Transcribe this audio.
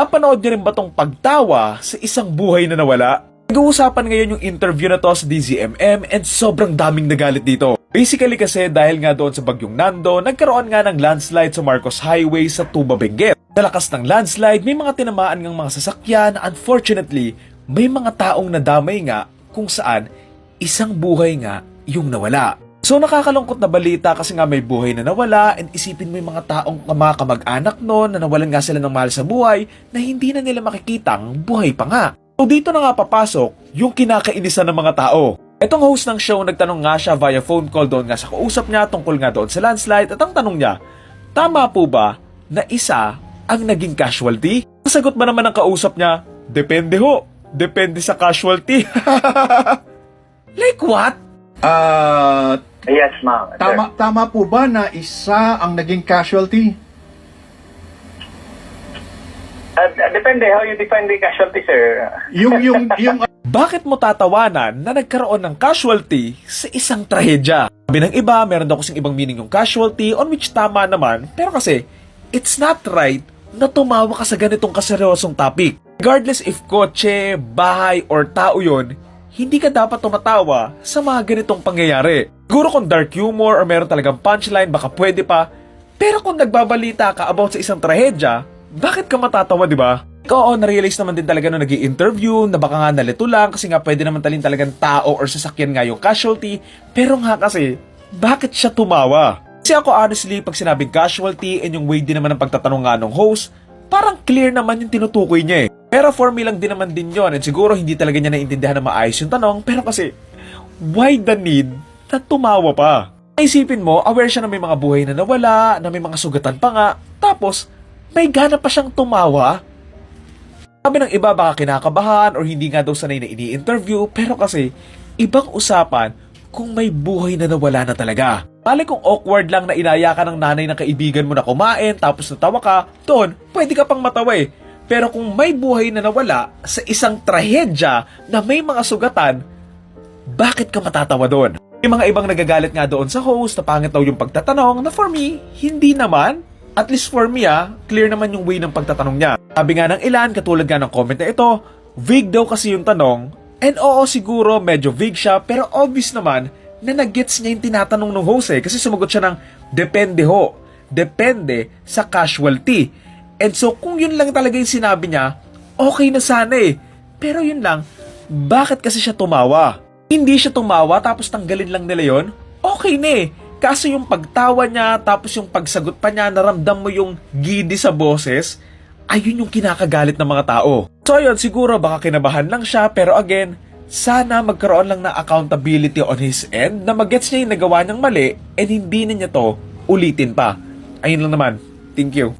Napanood niyo rin ba tong pagtawa sa isang buhay na nawala? Nag-uusapan ngayon yung interview na to sa DZMM and sobrang daming nagalit dito. Basically kasi dahil nga doon sa bagyong Nando, nagkaroon nga ng landslide sa Marcos Highway sa Tuba Benguet. Sa lakas ng landslide, may mga tinamaan ng mga sasakyan. Unfortunately, may mga taong nadamay nga kung saan isang buhay nga yung nawala. So nakakalungkot na balita kasi nga may buhay na nawala and isipin mo yung mga taong mga kamag-anak noon na nawalan nga sila ng mahal sa buhay na hindi na nila makikitang buhay pa nga. So dito na nga papasok yung kinakainisan ng mga tao. Etong host ng show nagtanong nga siya via phone call doon nga sa kausap niya tungkol nga doon sa landslide at ang tanong niya, tama po ba na isa ang naging casualty? Sagot ba naman ng kausap niya, depende ho, depende sa casualty. like what? Ah, Yes, ma'am. sir. tama tama po ba na isa ang naging casualty? Uh, depende how you define the casualty, sir. Yung yung yung Bakit mo tatawanan na nagkaroon ng casualty sa isang trahedya? Sabi ng iba, meron daw kasing ibang meaning yung casualty on which tama naman, pero kasi, it's not right na tumawa ka sa ganitong kaseryosong topic. Regardless if kotse, bahay, or tao yon, hindi ka dapat tumatawa sa mga ganitong pangyayari. Siguro kung dark humor or meron talagang punchline, baka pwede pa. Pero kung nagbabalita ka about sa isang trahedya, bakit ka matatawa, di ba? Oo, na-realize naman din talaga nung nag interview na baka nga nalito lang kasi nga pwede naman talin talagang tao or sasakyan nga yung casualty. Pero nga kasi, bakit siya tumawa? Kasi ako honestly, pag sinabing casualty and yung way din naman ng pagtatanong nga ng host, parang clear naman yung tinutukoy niya eh. Pero for me lang din naman din yon and siguro hindi talaga niya naintindihan na maayos yung tanong pero kasi, why the need na tumawa pa? Isipin mo, aware siya na may mga buhay na nawala, na may mga sugatan pa nga, tapos may gana pa siyang tumawa. Sabi ng iba baka kinakabahan or hindi nga daw sanay na ini-interview pero kasi ibang usapan kung may buhay na nawala na talaga. Bali kung awkward lang na inaya ka ng nanay ng kaibigan mo na kumain tapos natawa ka, doon pwede ka pang matawa eh. Pero kung may buhay na nawala sa isang trahedya na may mga sugatan, bakit ka matatawa doon? May mga ibang nagagalit nga doon sa host na pangit daw yung pagtatanong na for me, hindi naman. At least for me ah, clear naman yung way ng pagtatanong niya. Sabi nga ng ilan, katulad nga ng comment na ito, vague daw kasi yung tanong. And oo siguro medyo vague siya pero obvious naman na nag-gets niya yung tinatanong ng host eh. Kasi sumagot siya ng depende ho. Depende sa casualty. And so kung yun lang talaga yung sinabi niya, okay na sana eh. Pero yun lang, bakit kasi siya tumawa? Hindi siya tumawa tapos tanggalin lang nila yon? Okay na eh. Kaso yung pagtawa niya tapos yung pagsagot pa niya naramdam mo yung gidi sa boses, ayun yung kinakagalit ng mga tao. So ayun, siguro baka kinabahan lang siya pero again, sana magkaroon lang ng accountability on his end na magets niya yung nagawa niyang mali and hindi na niya to ulitin pa. Ayun lang naman. Thank you.